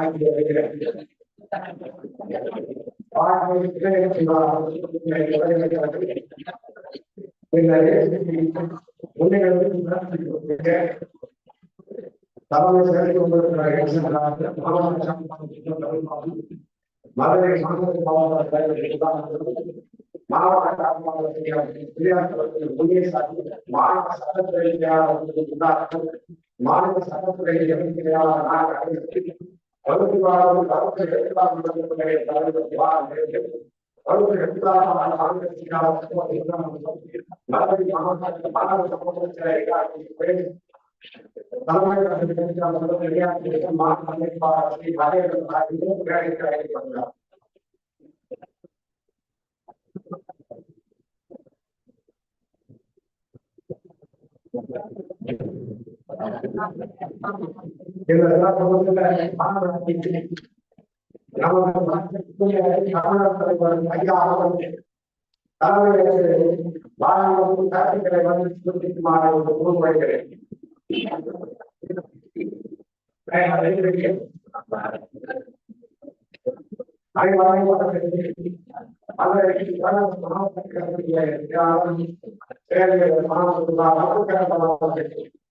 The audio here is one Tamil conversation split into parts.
ஆகி வருகிறது மதுரை மாவட்ட மாவட்ட மாநில சட்டத்துறை மாநில சட்டத்துறை और उसके बाद वो कारों से हटके बाद मतलब तो मेरे सारे जो बाहर है और उसके बाद हमारे सामने सीधा उसको देखना मतलब मतलब कि हम साथ बाहर से सपोर्ट करेगा कि फ्रेंड हमारे का सेशन का मतलब ये है कि हम मार्क करने के बाद उसके बारे में बात करेंगे तो क्या है कि बंदा Thank you. மாணவர்கள்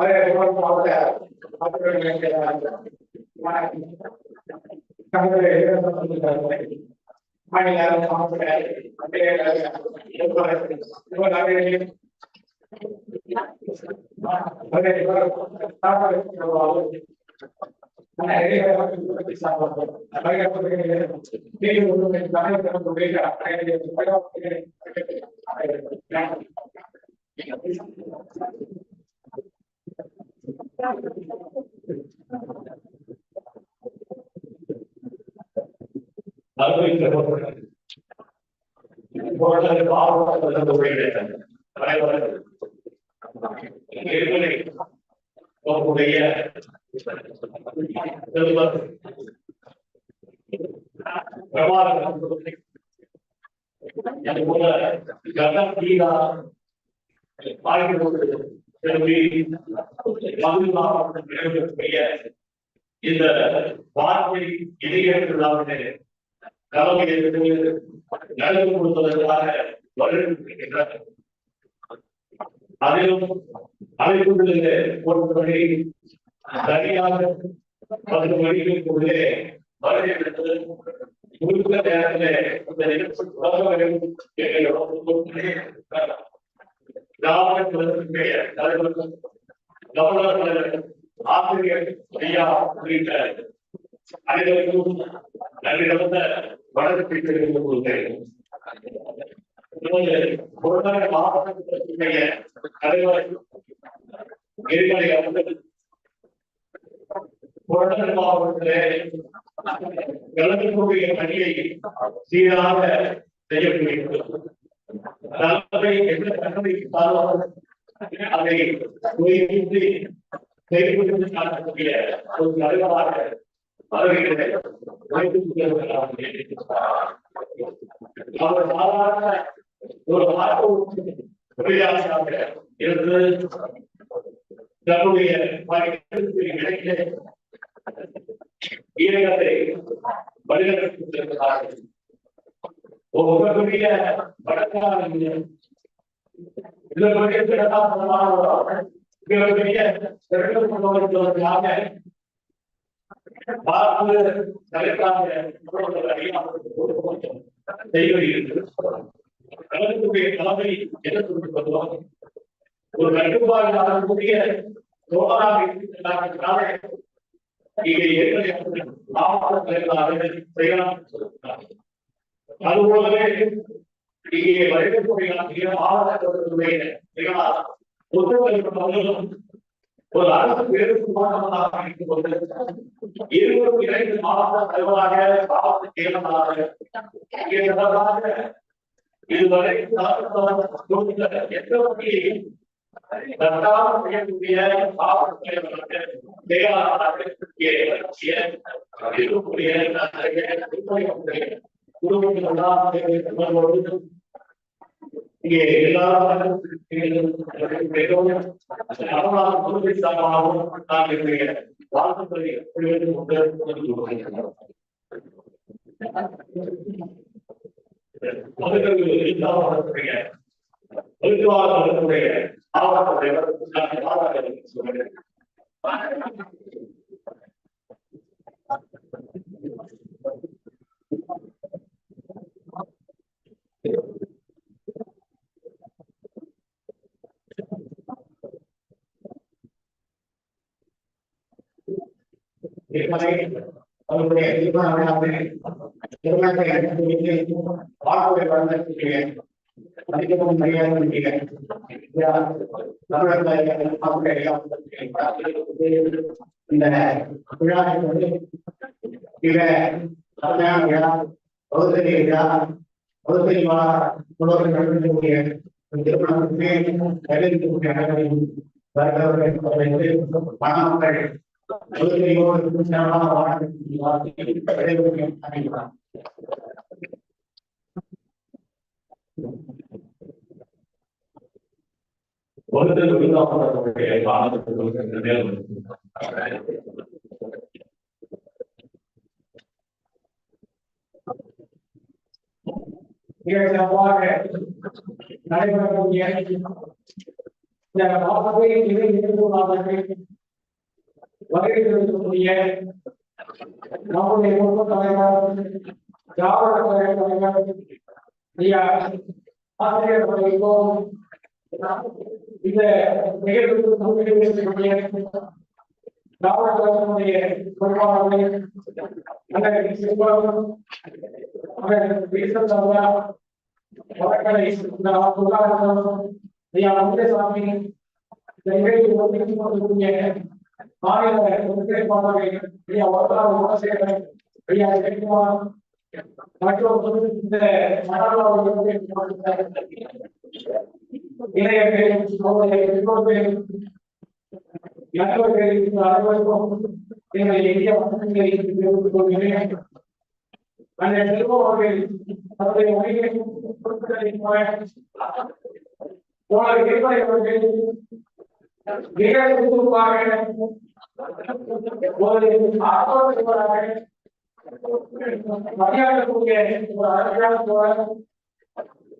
Hi everyone, all the Thank you. உங்களுடைய பிரபாரம் கதம் கீழா வாழ்க்கை இந்த வார்த்தை இடையேற்றாவது கலவை எடுத்து நடந்து கொடுப்பதற்காக வருகின்றனர். அதிலும் அழைப்புகளில் பொறுத்தவரை சரியாக பத்து மணிகளுக்குள்ளே வருகை எடுத்தது முழுக்க இந்த நிகழ்ச்சி தொடங்க வேண்டும் என்ற கிராமத்தினுடைய தலைவர்கள் ஆசிரியர் ஐயா உள்ளிட்ட அனைவருக்கும் நன்றி வணக்கத்தை தெரிவித்துக் கொள்கிறேன் பொருளாதார மாவட்டத்தினுடைய தலைவர் அவர்கள் மாவட்டத்திலே பணியை சீராக செய்யக்கூடிய தலைமை எந்த கட்டளையிட்டாலும் அதை முயற்சி செயல்படுத்தி காட்டக்கூடிய ஒரு தலைவராக அவர் சாதாரண ஒரு இருந்து தன்னுடைய होगा तो भी है भटकना नहीं है इधर बड़े से ज़्यादा सम्मान हो रहा है इधर भी है सर्वे को जो ध्यान है बात लगता है बहुत बढ़िया बहुत सही हुई अगर तो ये काफ़ी जैसे तुम बदलाव और लड़कों का आधार को भी है थोड़ा भी लाख का है कि ये ये आप लगता है सही ना அதுபோலவே இங்கே வருகக்கூடிய மாவட்டத்தினுடைய ஒரு அரசு பெரும்பாலாக இருக்கும் போது இருவரும் இணைந்து மாவட்ட தலைவராக மாவட்ட செயலராக இதுவரை எந்த வகையில் செய்யக்கூடிய மாவட்ட தலைவராக செயலாளராக இருக்கக்கூடிய குடும்பத்தில் இங்கே எல்லாரும் மிகவும் சாமாவும் நான் என்னுடைய வாழ்த்துக்களை அவருடைய தீர்மானமே வாழ்க்கை வளர்ந்திருக்கிற மதிக்கவும் மரியாதை இந்த விழாவில் வந்து மிக அருமையான விழா பௌத்தரி விழா और कई बार थोड़ा सा गड़बड़ हो गया है उनके प्लान में पहले तो भी कुछ कहना नहीं बार-बार पहले उसको बताना होता है जो कई बार कुछ ना हमारा बात पहले लोग नहीं बता बहुत लोग का होता है बात तो करने ये संवाद है। नारे पर हो गया। है या आप को ये जीवन में तो आप आते वगैरह जो हो। गया है गाँव में वो तो करेगा जाओ तो करेगा या आपके भाई को इधर नेगेटिव तो हो गया है ஜெயக்குமார் மற்றும் இந்த மணலாளர்களுடைய இளைய பேரும் அவருடைய And then you go again, something only get to put the requirement. What I get by your day. Get to the market. What is after the market. What you have to get, what I have to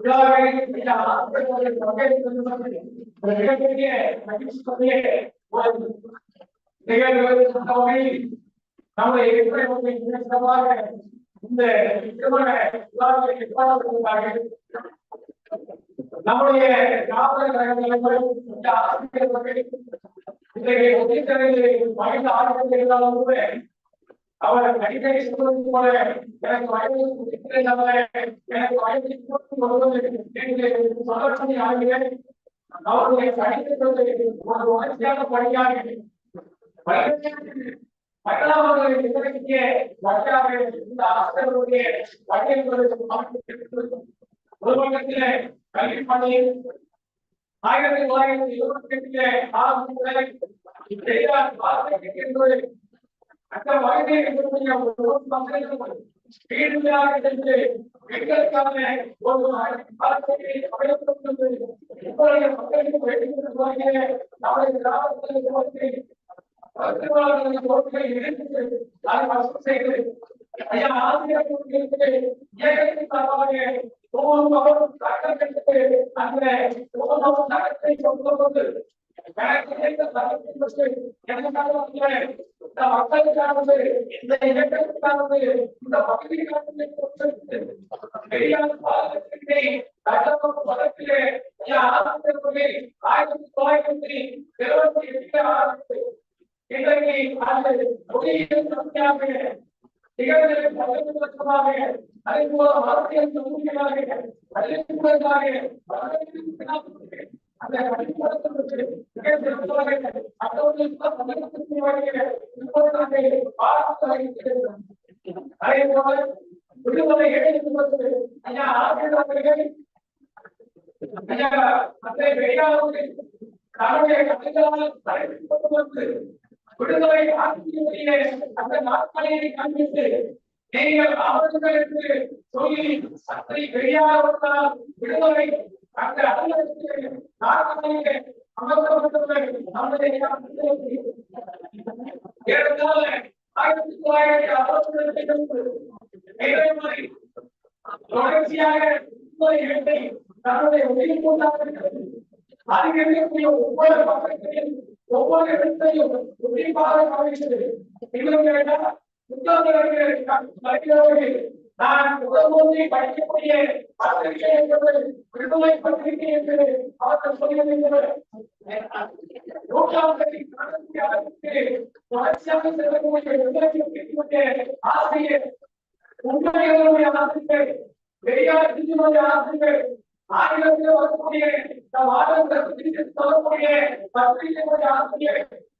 பணியில் ஆயிரத்தி தொள்ளாயிரத்தி இருபத்தி எட்டிலே ஆரம்பித்ததை பெரியார் பாரதிய அந்த வகையை இருக்கக்கூடிய ஒரு மக்களுக்கு வீடுகளாக சென்று பெண்களுக்கான ஒரு பாரதியை அமைக்கப்பட்டுள்ளது இப்பொழுது பத்திரவாளர்களை தோற்றி இணைத்து அதை வசூல் செய்து ஐயா ஆசிரியர்களுக்கு இயக்கத்தின் சார்பாக ஒவ்வொரு மகனும் சட்டத்திற்கு அந்த ஒவ்வொரு சட்டத்தை கொண்டு வந்து எனக்கு கிடைத்த சட்டத்தின் பற்றி எனக்காக வந்து இந்த மக்களுக்கானது இந்த இயக்கத்துக்கானது இந்த பகுதிக்கானது கொடுத்திருக்கு. ஆயிரத்தி தொள்ளாயிரத்தி எட்டு இன்றைக்கு மொழியின் சக்தியாக பகிர்ந்ததற்காக அதே போல அரசியல் தொகுதிகளாக அதே போல விடுதலை எழுதுவது ஐயா ஆசிரியர்கள் ஐயா தந்தை பெரியாருக்கு தன்னுடைய கதைகளால் தலைப்பிடப்பட்டு விடுதலை ஆட்சியுடைய அந்த நாட்களை கண்டித்து நீங்கள் அவர்களுக்கு சொல்லி சத்தை பெரியாரவர்களால் விடுதலை அந்த அலுவலகத்தில் நாட்களிலே அமர்த்தப்பட்டுள்ள நம்முடைய ஏறத்தாழ ஆயிரத்தி தொள்ளாயிரத்தி அறுபத்தி ரெண்டிலிருந்து இதே மாதிரி தொடர்ச்சியாக விடுதலை வேட்டை தன்னுடைய உயிர் கொண்டாடுகிறது அதிகரிக்கக்கூடிய ஒவ்வொரு பக்கத்தையும் ஒவ்வொரு இடத்தையும் உன்னிப்பாக கவனித்தது இன்னும் கேட்டால் புத்தகங்கள் நான் உடம்பொன்றி படிக்கக்கூடிய பத்திரிகை என்பது விடுதலை பத்திரிகை என்று அவர்கள் சொல்லியிருக்கிறது நூற்றாண்டுகளில் தொடர்ச்சியாக செல்லக்கூடிய விடுதலை ஆசிரியர் உண்மைகளுடைய ஆசிரியர் பெரியார் சிந்துடைய ஆசிரியர் ஆங்கிலத்தில் வரக்கூடிய சொல்லக்கூடிய ஆசிரியர்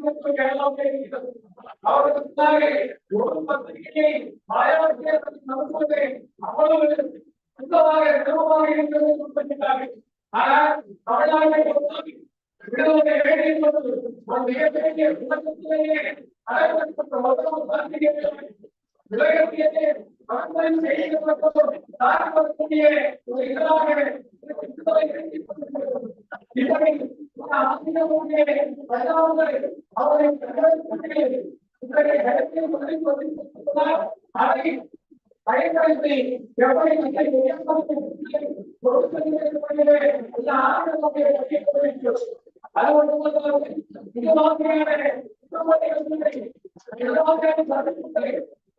மட்டுமல்லாமல் அவருக்கு முன்னாலே ஒரு பத்திரிகையை அவ்வளவு சிரமமாக குறிப்பிட்டார்கள் ஆனால் தமிழ்நாட்டை பொறுத்தவரை விடுதலை ஒரு மிகப்பெரிய விமர்சனத்திலேயே அழைக்கப்பட்ட लग रही है आठ दिन से एक मतलब को सात वर्ष के लिए तो इतना है तो इतना है आपकी ना होंगे पैदा होंगे और एक तरह से इसका के हेल्थ के ऊपर को पता आगे आगे कर दे व्यापारी के लिए सब बहुत से लोग ने अल्लाह आपके को के को ने अरे वो मतलब ये बात है ये बात है ये बात है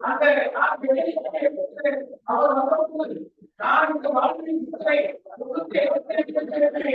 அந்த அவர் எழுபத்தி இந்த தலைமுறை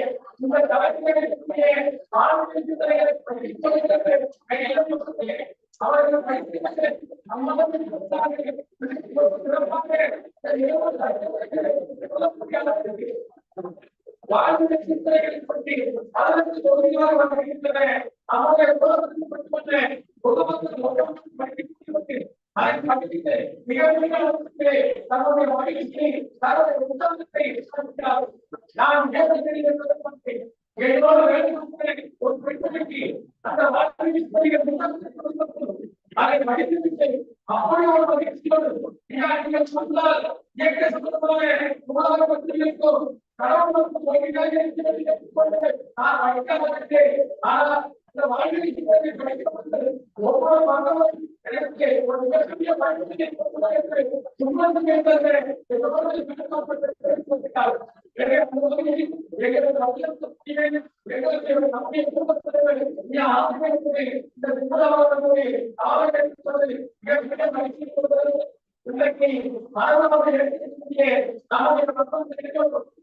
இன்றைக்கு மரணமாக இருக்கக்கூடிய நமது மக்கள்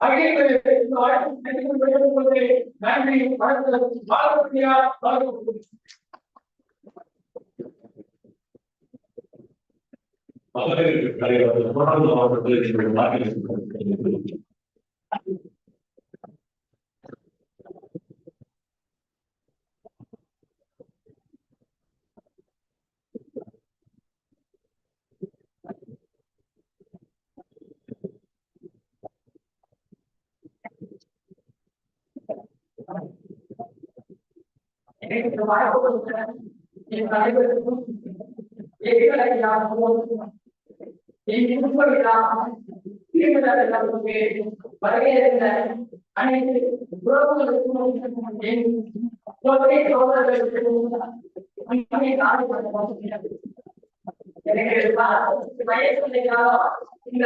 எனக்கு ஒரு மிகப்பெரிய வாழ்க்கையை கொடுப்பதற்கு சுமந்து கேட்டது எவ்வளவு பிடிக்கப்பட்டிருக்கிறார். எனவே அந்த வகையில் எங்களது மத்தியஸ்தத்தை எங்களுக்கு ஒரு நம்பிக்கை கொடுப்பதற்கு இந்த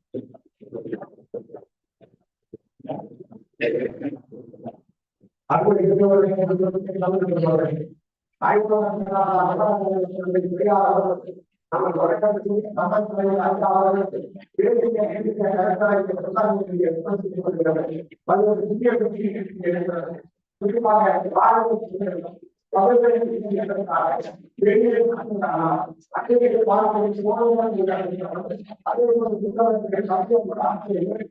आपको इतने बोल रहे हैं तो तुम चालू कर बोल रहे हैं आई तो अपना अपना बढ़िया हम बोल रहे हैं तो सामान से आज आ रहे हैं फिर ये है कि ऐसा है कि सरकार ने ये सब चीज़ कर रही है पर वो दुनिया को चीज़ कर रही है कुछ बात है बाहर को चीज़ कर रही है अब ये चीज़ कर रहा है ये ये अपना आगे के बात को छोड़ना नहीं चाहता है अब वो दुनिया के साथ में बात कर रहे हैं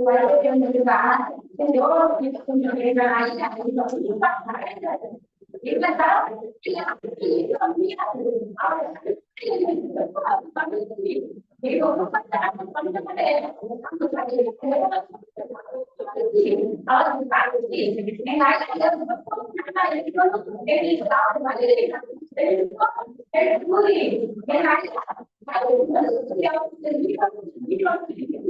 divided them into that, and they all give them to the right and we don't give back the Even that, we have to keep on the other. Our feelings of love, family, they don't put that on the bed. And I love the book, and I love the book, and I love the book, and I love the book, and I love the book, and I love the book, and I love the book,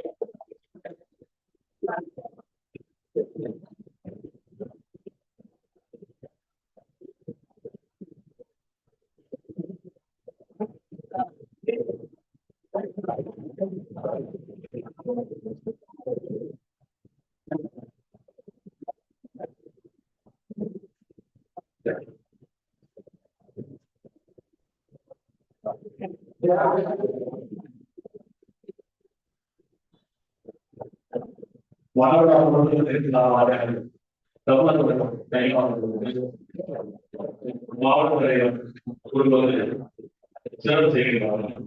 மாவட்ட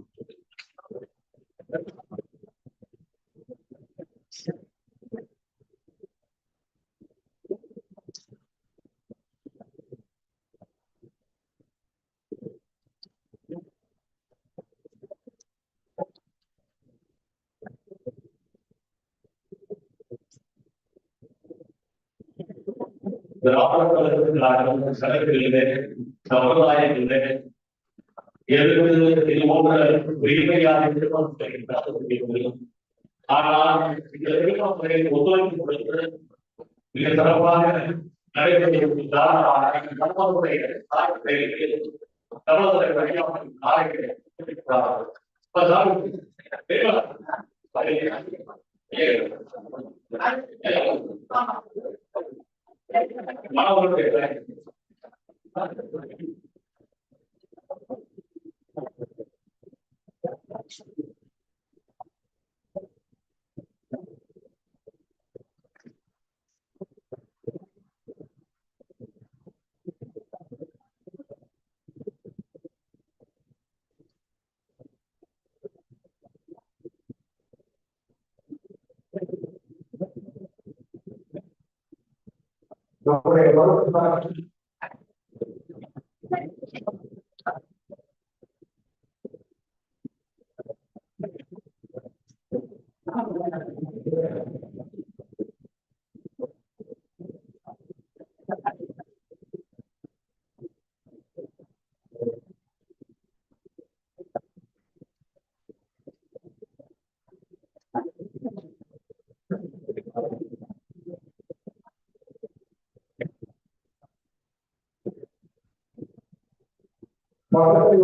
தமிழகத்தை பயணிக்கிறார் முக்கிய No, okay, what about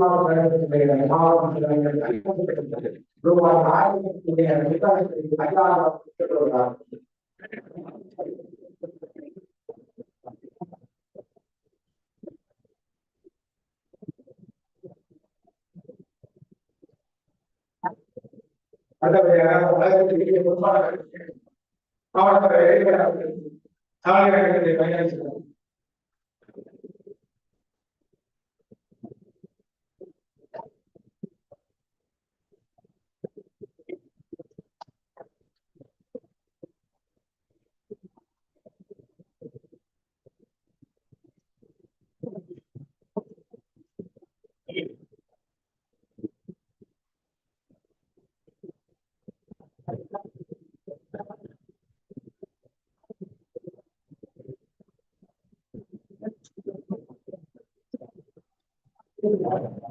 எதிர்மறை சில திருமணம் மிகப்பெரிய திருமணமாக Gracias.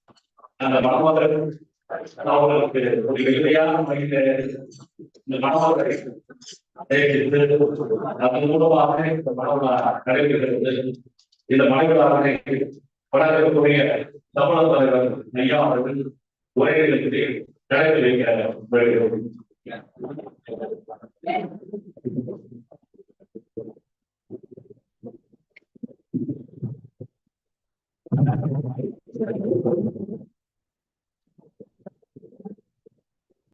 அந்த மனோதர் அவர்களுக்கு ஒரு எளிமையான முறையில இந்த மனோதரை அதன் மூலமாக இந்த மனோதா நடைபெறுகிறது இந்த மனைவிடாரனை வளர்க்கக்கூடிய தமிழக தலைவர் ஐயா அவர்கள்